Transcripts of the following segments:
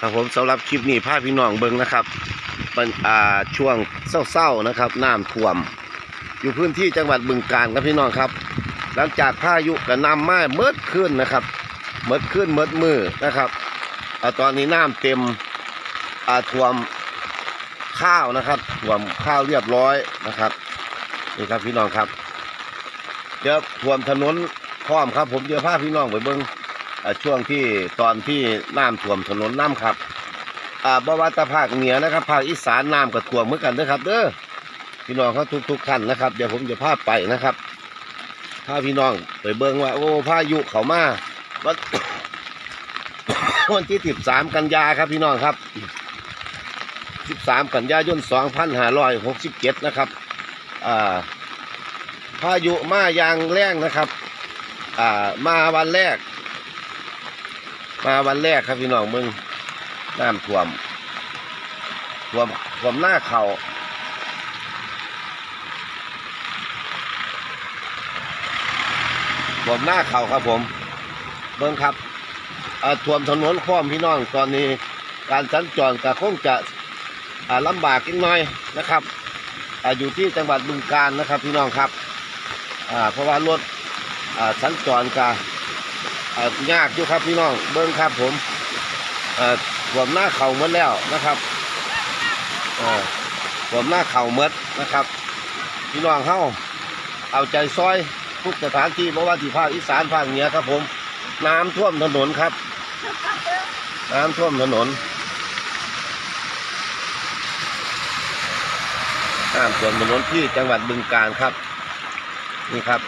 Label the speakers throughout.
Speaker 1: ครับผมสำหรับคลิปนี้พาพี่น้องเบิ่งนะครับเป็นอ่าช่วงเศร้าๆนะครับน้ำท่วม อยู่พื้นที่จังหวัดบึงกาฬครับพี่น้องครับ หลังจากพายุกระนำมาเมิดขึ้นนะครับเมิดขึ้นเมิดมือนะครับอาตอนนี้น้ำเต็มอาท่วมข้าวนะครับท่วมข้าวเรียบร้อยนะครับนี่ครับพี่น้องครับเดี๋ยวท่วมถนนพร้อมครับ ผมเดี๋ยวพาพี่น้องไปเบิ่ง ช่วงที่ตอนที่น้ำท่วมถนนน้ำครับอ่าบวาตภาคเหนือนะครับภาคอีสานน้ำก็ท่วมเหมือนกันเด้อครับเด้อพี่น้องเขาทุกๆท่านนะครับ เดี๋ยวผมจะพาไปนะครับพาพี่น้องไปเบิ่งว่า โอ้พายุเขามาวันวันที่สิบสามกันยาครับพี่น้องครับสิบสามกันยายนสองพันห้าร้อยหกสิบเจ็ดนะครับอ่าพายุมาอย่างแรงนะครับอ่ามาวันแรก มาวันแรกครับพี่น้องมึงน้ำท่วมท่วมท่วมหน้าเขาท่วมหน้าเขาครับผมเบิ้งครับท่วมถนนข้อมพี่น้องตอนนี้การสัญจรก็คงจะอ่าลำบากนิดหน่อยนะครับออยู่ที่จังหวัดบึงกาฬนะครับพี่น้องครับเพราะว่ารถสัญจรกาอ่า ยากอยู่ครับพี่น้องเบิ้งครับผมผมหน้าเข่าหมดแล้วนะครับผมหน้าเข่าหมดนะครับ พี่น้องเข้าเอาใจซอยทุกสถานที่เพราะว่าที่ภาคอีสานภาคเหนือครับ ผม น้ำท่วมถนนครับ น้ำท่วมถนนน้ำท่วมถนนที่จังหวัดบึงกาฬครับ นี่ครับ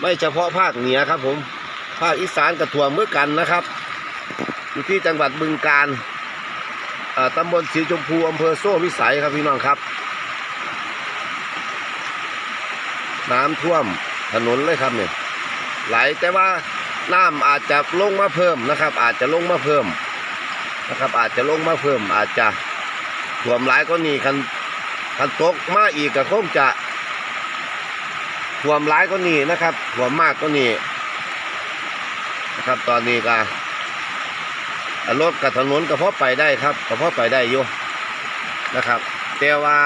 Speaker 1: ไม่เฉพาะภาคเหนือครับ ผมภาคอีสานกระถ่วเมื่อกันนะครับ อยู่ที่จังหวัดบึงกาฬตำบลสีชมพูอำเภอโซ่วิสัยครับพี่น้องครับ น้ำท่วมถนนเลยครับเนี่ยไหลแต่ว่าน้ำอาจจะลงมาเพิ่มนะครับ อาจจะลงมาเพิ่มนะครับ อาจจะลงมาเพิ่ม อาจจะท่วมหลายก็นี่คันคันตกมาอีกก็คงจะ ท่วมร้ายก็นี่นะครับท่วมมากก็นี่นะครับ ตอนนี้ก็รถกับถนนก็พอไปได้ครับก็พอไปได้อยู่นะครับ แต่ว่า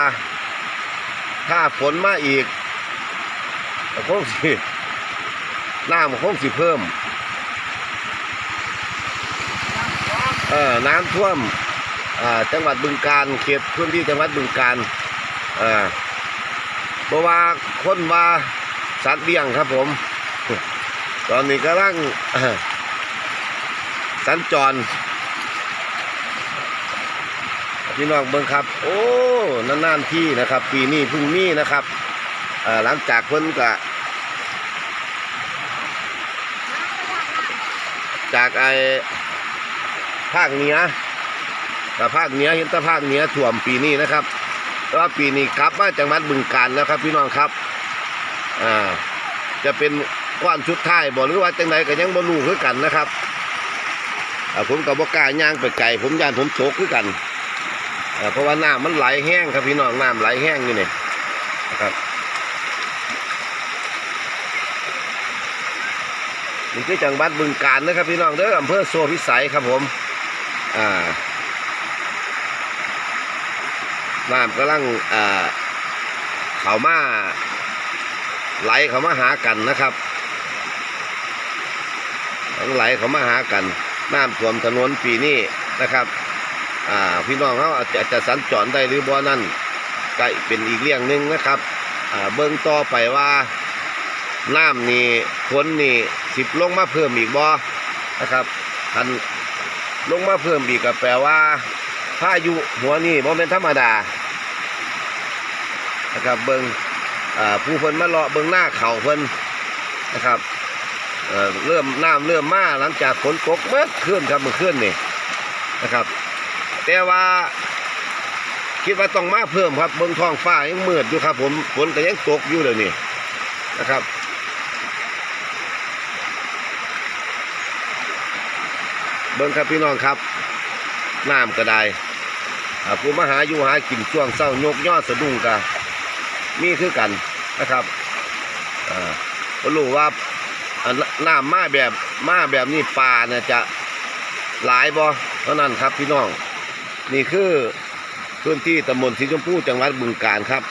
Speaker 1: ถ้าฝนมาอีกคงสิน้ำคงสิเพิ่มเออน้ำท่วมจังหวัดบึงการเขตพื้นที่จังหวัดบึงการอ่าเพราะว่าคนว่า สัตว์เลี้ยงครับผม ตอนนี้กำลังสัญจรพี่น้องเบิ่งครับ โอ้นานๆที่นะครับ ปีนี้พึ่งมีนะครับหลังจากเพิ่นกะจากไอ้ภาคเหนือกับภาคเหนือเห็นแต่ภาคเหนือท่วมปีนี้นะครับแต่ว่าปีนี้กลับมาจังหวัดบึงกาฬแล้วครับ พี่น้องครับ อ่าจะเป็นก้อนชุดท้ายบอกหรือว่าจังไดก็ยังบ่รู้คือกันนะครับผมกับบ่กล้าย่างไปไกลผมย่านผมโศกคือกันเพราะว่าน้ำมันไหลแห้งครับพี่น้องน้ำไหลแห้งอยู่นี่นะครับนี่คือจังหวัดบึงกาฬนะครับพี่น้องเด้ออำเภอโซพิสัยครับผมอ่าน้ำกำลังอ่าเขามา ไหลเขามาหากันนะครับทั้งไหลเขามาหากันน้ำท่วมถนนปีนี้นะครับอ่าพี่น้องเขาอาจจะสัญจรได้หรือบ่นั่นก็เป็นอีกเรื่องหนึ่งนะครับอ่าเบื้องต่อไปว่าน้ำนี่ฝนนี่สิบลงมาเพิ่มอีกบ่นะครับทันลงมาเพิ่มอีกก็แปลว่าพายุหัวนี่บ่เป็นธรรมดานะครับเบิงอ่า ผู้เพิ่นมาเลาะเบิงหน้าเขาเพิ่นนะครับเเริ่มน้ำเริ่มมาหลังจากฝนตกเมื่อคืนครับเมื่อคืนนี่นะครับ แต่ว่าคิดว่าต้องมาเพิ่มครับเบิงท้องฟ้ายังมืดอยู่ครับ ผมฝนก็ยังตกอยู่เดี๋ยวนี้นะครับเบิ่งครับพี่น้องครับน้ำก็ได้ผู้มาหาอยู่หากินช่วงเศร้ายกยอดสะดุ้งกะ มีคือกันนะครับอ่ารู้ว่าอันน้ำมาแบบมาแบบนี้ปลาเนี่ยจะหลายบ่เท่านั้นครับพี่น้อง นี่คือพื้นที่ตำบลสีชมพูจังหวัดบึงกาฬครับ